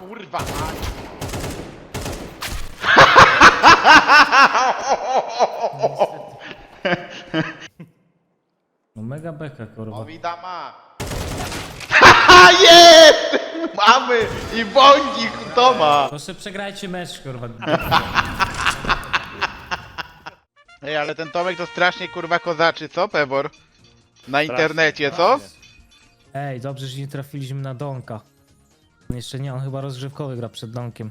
kurwa mać. No mega beka, kurwa. Owida ma. Haha, jest! Mamy! I bądzik Toma! Proszę przegrajcie mecz, kurwa. Ej, ale ten Tomek to strasznie kurwa kozaczy, co Pebor? Na internecie, co? Ej, dobrze, że nie trafiliśmy na Donka. Jeszcze nie, on chyba rozgrzewkowy gra przed Donkiem.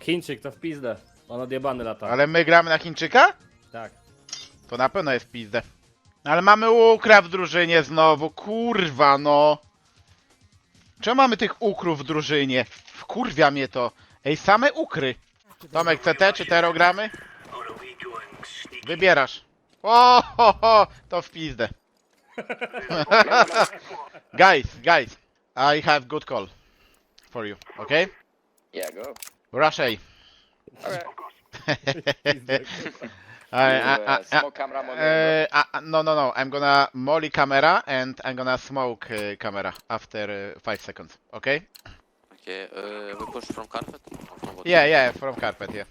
Chińczyk to w pizdę. On odjebany lata. Ale my gramy na Chińczyka? Tak. To na pewno jest pizdę. Ale mamy ukra w drużynie znowu, kurwa no. Czemu mamy tych ukrów w drużynie? Wkurwia mnie to. Ej, same ukry. Tomek, CT czy Tero gramy? Wybierasz. O, ho, ho, to w pizdę. guys, guys, I have good call for you, okay? Yeah, go. Rush A. Okay. I, You, I, uh, smoke camera, Uh, uh, no, no, no. I'm gonna molly camera and I'm gonna smoke uh, camera after uh, five seconds. Okay? Okay, uh, we push from carpet? From? Yeah, yeah, from carpet, yeah.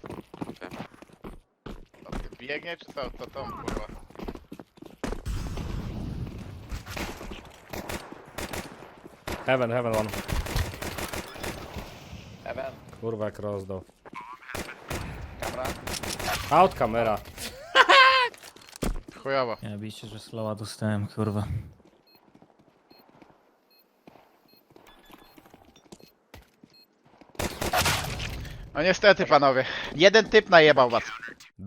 Okay. To ty Biegnie czy co? To Tom, kurwa. Heaven, heaven one. Kurwa jak rozdał. camera. Out kamera. Chujowo. Nie, bijcie, że slowa dostałem, kurwa. No niestety, panowie. Jeden typ najebał was.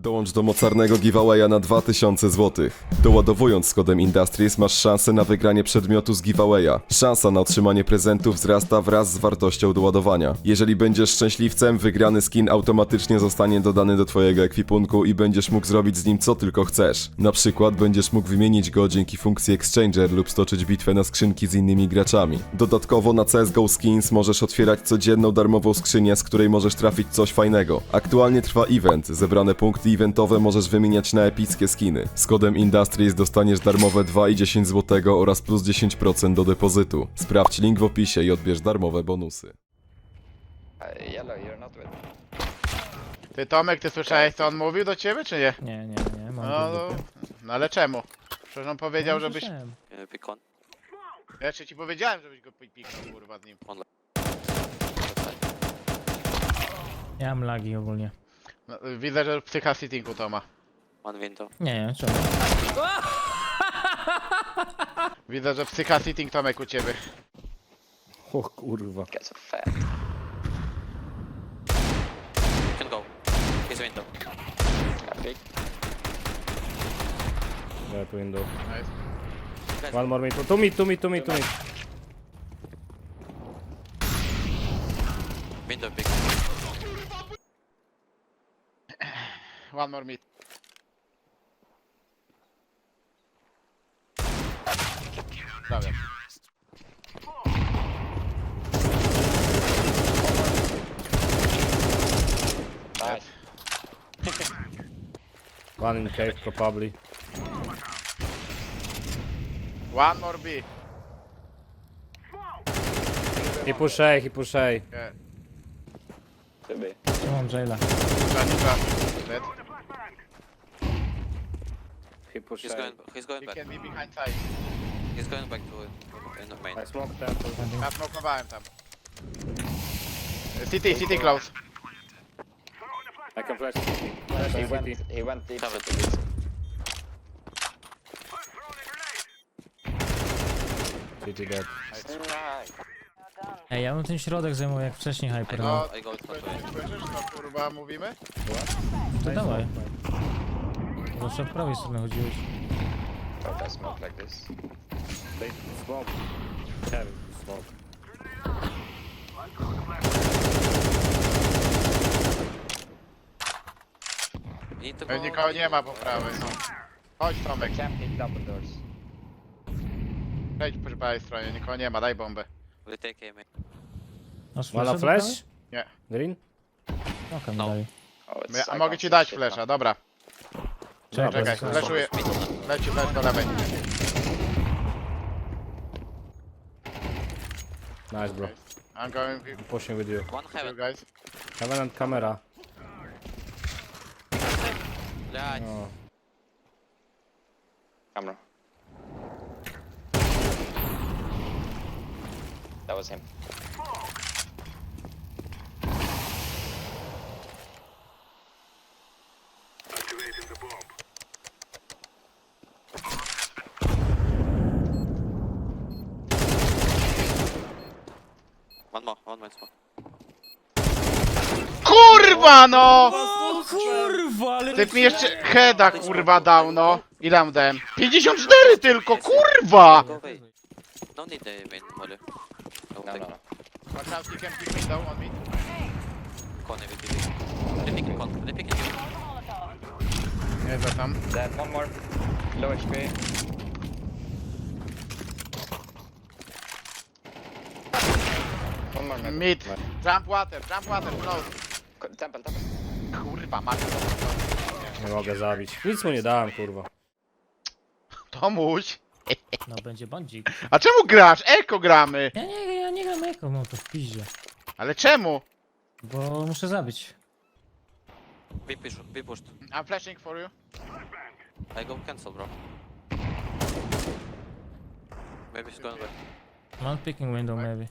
Dołącz do mocarnego giveawaya na 2000 zł. Doładowując z kodem Industries masz szansę na wygranie przedmiotu z giveawaya. Szansa na otrzymanie prezentu wzrasta wraz z wartością doładowania. Jeżeli będziesz szczęśliwcem, wygrany skin automatycznie zostanie dodany do twojego ekwipunku i będziesz mógł zrobić z nim co tylko chcesz. Na przykład będziesz mógł wymienić go dzięki funkcji Exchanger lub stoczyć bitwę na skrzynki z innymi graczami. Dodatkowo na CSGO Skins możesz otwierać codzienną darmową skrzynię, z której możesz trafić coś fajnego. Aktualnie trwa event, zebrane punkty eventowe możesz wymieniać na epickie skiny. Z kodem Industries dostaniesz darmowe 2,10 zł oraz plus 10% do depozytu. Sprawdź link w opisie i odbierz darmowe bonusy. Yellow, you're not with. Ty Tomek, ty słyszałeś co on mówił do ciebie, czy nie? Nie, nie, nie, mam No, no, no ale czemu? Przecież on powiedział, żebyś... Uh, pick one. Ja jeszcze ci powiedziałem, żebyś go pi- piknął, kurwa, z nim. Ja mam lagi ogólnie. No, widzę, że psycha sittingu to ma. One window. Nie, nie, czemu? Widzę, że psycha sitting Tomek u ciebie. O kurwa. Get so fat. You can go. He's window. Yeah, big. That window. Nice. Guys, One more mid. Two mid, two mid, two mid, two mid. window big. One more mid. Prawie. Nice. One in cave probably. One more B. He push A, he push A. Yeah. Could be. Ja mam jaila. Dead. He push He's going. He's going He back. can be behind side. He's going back to uh, in the main. I smoke temple. Ja smokowałem tam. City, city close. I can flash. Flash He went, he went deep. This. City dead. Ej, ja bym ten środek zajmował jak wcześniej Hyper. No, No, I go to słyszysz co kurwa mówimy? to dawaj. Zawsze od prawej strony chodziłeś. Smoke like this? They smoke. Heavy smoke. You need to Ej, go. Nikogo nie ma po prawej. no. Chodź Tomek, double doors. przejdź po prawej stronie, nikogo nie ma, daj bombę. We take A. Masz do flash? Nie. Green? No. Oh, it's, I mogę can't ci see dać flesza, now. dobra. Czekaj, Czekaj, flash. fleszuję. Leci flash do lewej. Nice bro. I'm going with Pushing with you. One you heaven. guys. Heaven and camera. Блядь. No. Camera. That was him. One more, one more smoke. Kurwa no! O kurwa, ale... Typ mi jeszcze heada kurwa dał no. Ile mu dałem? 54 tylko, kurwa! Go away. No need the main molly. I will No, take no, no. Watch out, can pick window on me. Con if it is. Con. Nie za tam. Dead. One more. Low HP. Maybe. Mid. Jump water, jump water, close. Co- Temple, temple. Kurwa, macie Nie mogę zabić. Nic mu nie dałem, kurwa. Tomuś. No będzie bądzik. A czemu grasz? Eko gramy. Ja nie, ja nie gram jako, no to w piździe. Ale czemu? Bo muszę zabić. We push. We pushed. I'm flashing for you. I go cancel, bro. Maybe he's going back. One picking window maybe.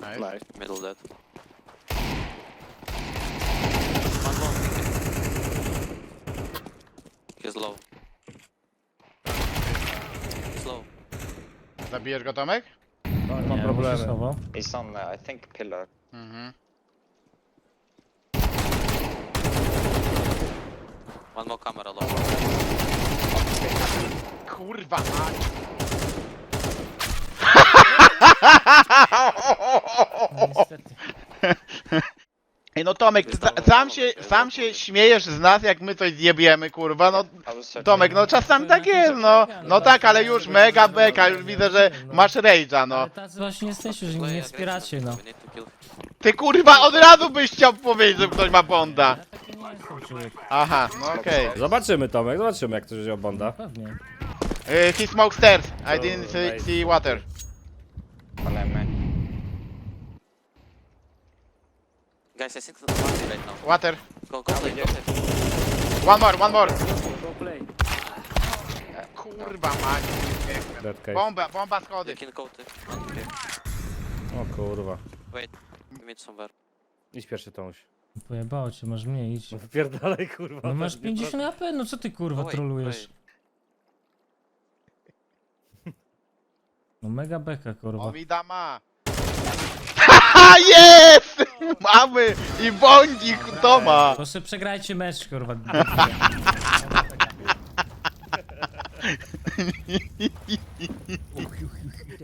Nice. Nice. Middle dead. One more. He's low. He's low. Zabijesz go Tomek? Mam Nie, muszę problemy. He's on, uh, I think, pillar. Mhm. One more camera low. Kurwa mać. No niestety. Ej no Tomek, za, sam się, sam się śmiejesz z nas jak my coś zjebiemy kurwa, no. Tomek, no czasami tak jest, no. No tak, ale już mega beka, już widzę, że masz rage'a, no. Ale tacy właśnie jesteście, że nie wspieracie, no. To. Ty kurwa od razu byś chciał powiedzieć, że ktoś ma bonda. Ja taki nie jestem człowiek. Aha, no okej. Zobaczymy, Tomek, zobaczymy jak ktoś wziął Bonda. Pewnie. Okay. He smoked stairs, I didn't see water. On him, man. Guys, I think the party right now. Water. Go, go play, go play. One more, one more. Go play. Kurwa mać. Dead cave. Bomba, bomba You schody. can go to. Okay. O kurwa. Wait. Meet somewhere. Idź pierwszy Tomuś. Pojebało cię, masz mniej, idź. No wypierdalaj, kurwa. No masz Nie 50 AP, no co ty kurwa Wait, trolujesz? wait. No mega beka kurwa. On mi da ma. Jest! Mamy! I bądzik Toma! Proszę przegrajcie mecz kurwa.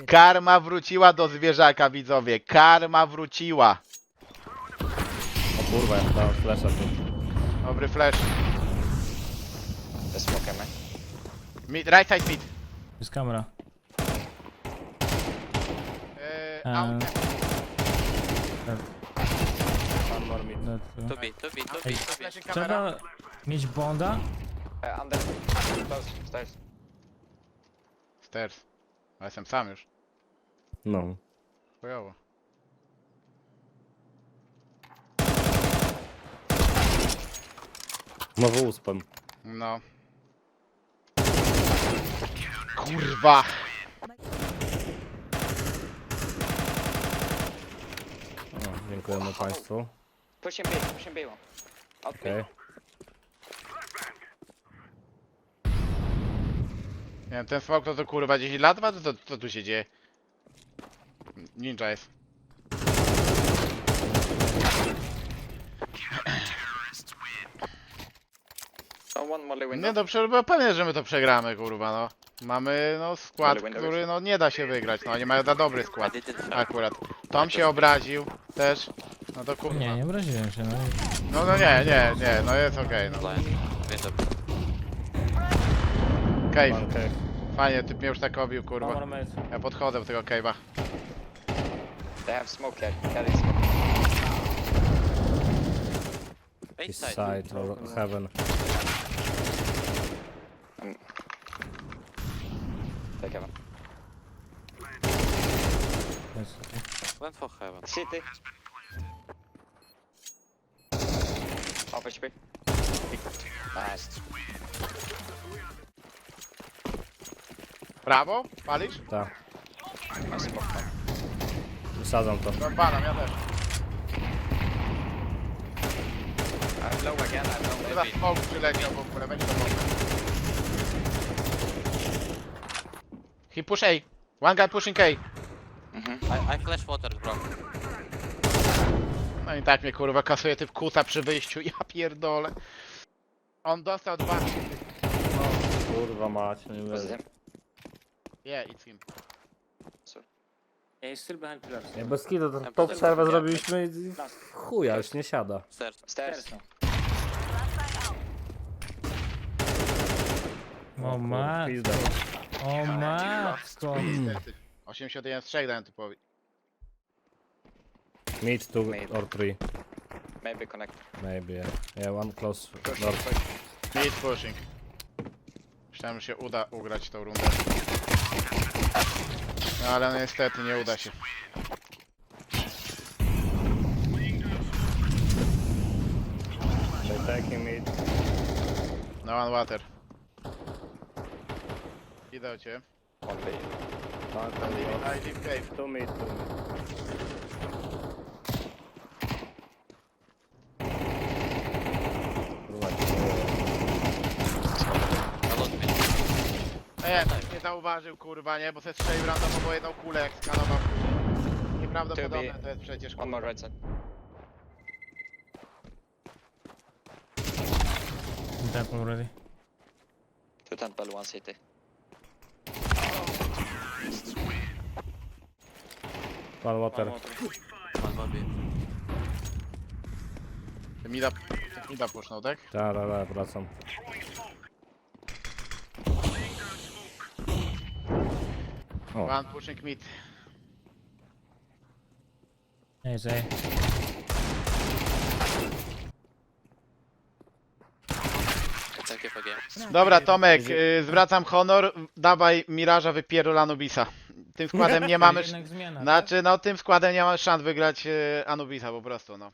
Karma wróciła do zwierzaka, widzowie. Karma wróciła. O kurwa, ja dałem flasha tu. Dobry flash. The smoke, man. Mid, right side mid. Jest kamera. Eee, Eee. One more mid. No to- be, to be, to be, to be. Trzeba mieć bonda. Uh, under. Close. Stairs. Stairs. A jestem sam już. No. Chujowo. Znowu uspem. No. Kurwa. O, dziękujemy Państwu. Push him B. Push him B one. Out Okej. B. Nie wiem, ten smok to, to kurwa 10 lat ma? Co, co, co tu się dzieje? Ninja jest. One molly window. Nie no, prze- bo pewnie, że my to przegramy, kurwa, no. Mamy, no, skład, Ale window który, no, nie da się wygrać, no, oni mają za dobry I skład, akurat. Tom się obraził, też, no to kurwa. Nie, nie obraziłem się, no. No, no nie, nie, nie, no jest okej, no. Blind. Window. Cave, cave. fajnie, typ mnie już tak obił, One kurwa. more mid. Ja podchodzę do tego cave'a. They have smoke. Cat is smoke. Main East side. side or heaven. Take heaven. Jest. Went for heaven. City. Half HP. Nice. Prawo? Palisz? Tak. Smoke them. Wysadzam to. No palam, ja też. I'm low again, I'm low Chyba maybe. smoke przyleciał w ogóle, będzie to mogę. He push A. One guy pushing A. I, I flash water, bro. No i tak mnie kurwa kasuje typ kuta przy wyjściu, ja pierdolę. On dostał dwa. Kurwa mać, nie it wiem. Yeah, it's him. Yeah, he's still behind pillars. Nie, bez kitu, to tą przerwę zrobiliśmy i chuja, już nie siada. Stairs. O matko, o matko. Niestety. 81 strzech dałem typowi. Mid two Maybe. or three. Maybe connect. Maybe, yeah. Yeah, one close Push, door. push. Mid pushing. Myślałem, że się uda ugrać tą rundę. No ale niestety nie uda się. They taking mid. No one water. Idę o ciebie. One. Tak, Tam leave, I leave cave. Two mid, two mid. Kurwa, A lot mid. Nie, nie zauważył kurwa, nie? Bo se strzelił randomowo jedną kulę jak skanował. Nieprawdopodobne to jest przecież One kurwa. more right side. Tap already. Two temple, one city. One water. One water. One. Mida, mida pusznął, tak? Da, da, da, wracam. O, One pushing mid. You for game. Dobra, Tomek, y, zwracam honor, dawaj Miraża wypierdol Anubisa. Tym składem nie mamy... Jednak zmiana, tak? Znaczy, no tym składem nie mamy szans wygrać y, Anubisa po prostu, no.